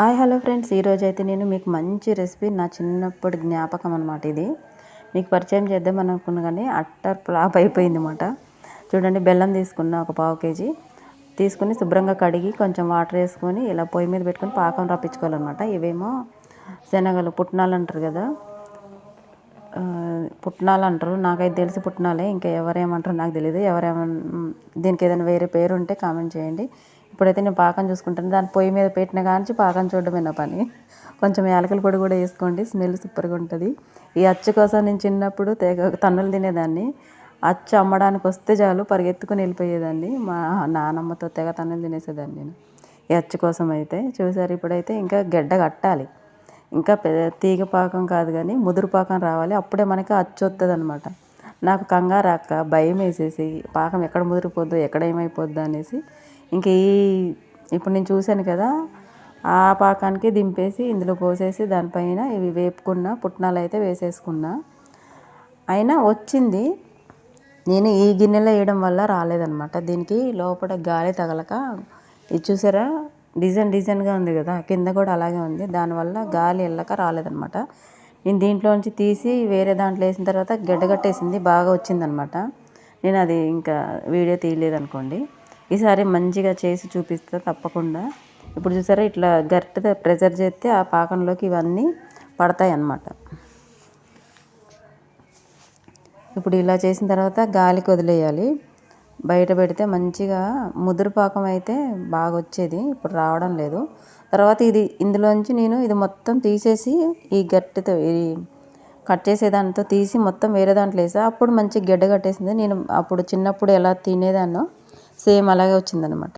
Hi hello friends. ఈరోజు అయితే నేను మీకు మంచి రెసిపీ నా చిన్నప్పటి జ్ఞాపకం అనమాట ఇది. మీకు పరిచయం చేద్దాం అనుకున్నా కానీ అట్టర్ ఫ్లాప్ అయిపోయింది అనమాట చూడండి బెల్లం తీసుకున్న ఒక పావు కేజీ. తీసుకుని శుభ్రంగా కడిగి కొంచెం వాటర్ వేసుకొని ఇలా పొయ్యి మీద పెట్టుకొని పాకం రప్పించుకోవాలన్నమాట ఇవేమో శనగలు పుట్నాలు అంటారు కదా. పుట్నాలు అంటారు. నాకైతే తెలిసి పుట్నాలే. ఇంకా ఎవరేమంటారు నాకు తెలియదు ఎవరేమన్ దీనికి ఏదైనా వేరే పేరు ఉంటే కామెంట్ చేయండి. ఇప్పుడైతే నేను పాకం చూసుకుంటాను. దాని పొయ్యి మీద పెట్టిన కానించి పాకం చూడడమే నా పని. కొంచెం యాలకల పొడి కూడా వేసుకోండి. స్మెల్ సూపర్గా ఉంటుంది. ఈ అచ్చు కోసం నేను చిన్నప్పుడు తెగ తన్నులు తినేదాన్ని. అచ్చు అమ్మడానికి వస్తే చాలు పరిగెత్తుకుని వెళ్ళిపోయేదాన్ని. మా నానమ్మతో తెగ తన్నులు తినేసేదాన్ని నేను. ఈ అచ్చు కోసం అయితే చూసారు ఇప్పుడైతే ఇంకా గడ్డ కట్టాలి. ఇంకా తీగ పాకం కాదు కానీ ముదురు పాకం రావాలి. అప్పుడే మనకి అచ్చు వస్తుంది అనమాట నాకు కంగారు భయం వేసేసి పాకం ఎక్కడ ముదిరిపోద్దు ఎక్కడ ఏమైపోద్దు అనేసి ఇంక ఈ ఇప్పుడు నేను చూశాను కదా ఆ పాకానికి దింపేసి ఇందులో పోసేసి దానిపైన ఇవి వేపుకున్న పుట్నాలు అయితే వేసేసుకున్నా. అయినా వచ్చింది నేను ఈ గిన్నెలో వేయడం వల్ల రాలేదనమాట దీనికి లోపల గాలి తగలక ఇది చూసారా? డిజైన్ డిజైన్గా ఉంది కదా కింద కూడా అలాగే ఉంది. దానివల్ల గాలి వెళ్ళక రాలేదనమాట నేను దీంట్లోంచి తీసి వేరే దాంట్లో వేసిన తర్వాత గడ్డగట్టేసింది బాగా వచ్చిందనమాట నేను అది ఇంకా వీడియో తీయలేదు అనుకోండి ఈసారి మంచిగా చేసి చూపిస్తా తప్పకుండా. ఇప్పుడు చూసారా ఇట్లా గట్టిగా ప్రెజర్ చేస్తే ఆ పాకంలోకి ఇవన్నీ పడతాయి అన్నమాట. ఇప్పుడు ఇలా చేసిన తర్వాత గాలికి వదిలేయాలి. బయట పెడితే మంచిగా ముదురు పాకం అయితే బాగా వచ్చేది ఇప్పుడు రావడం లేదు. తర్వాత ఇది ఇందులోంచి నేను ఇది మొత్తం తీసేసి ఈ గట్టితో ఈ కట్ చేసేదానితో తీసి మొత్తం వేరే దాంట్లో వేసా. అప్పుడు మంచి గడ్డ కట్టేసింది. నేను అప్పుడు చిన్నప్పుడు ఎలా తినేదాన్నో సేమ్ అలాగే వచ్చిందనమాట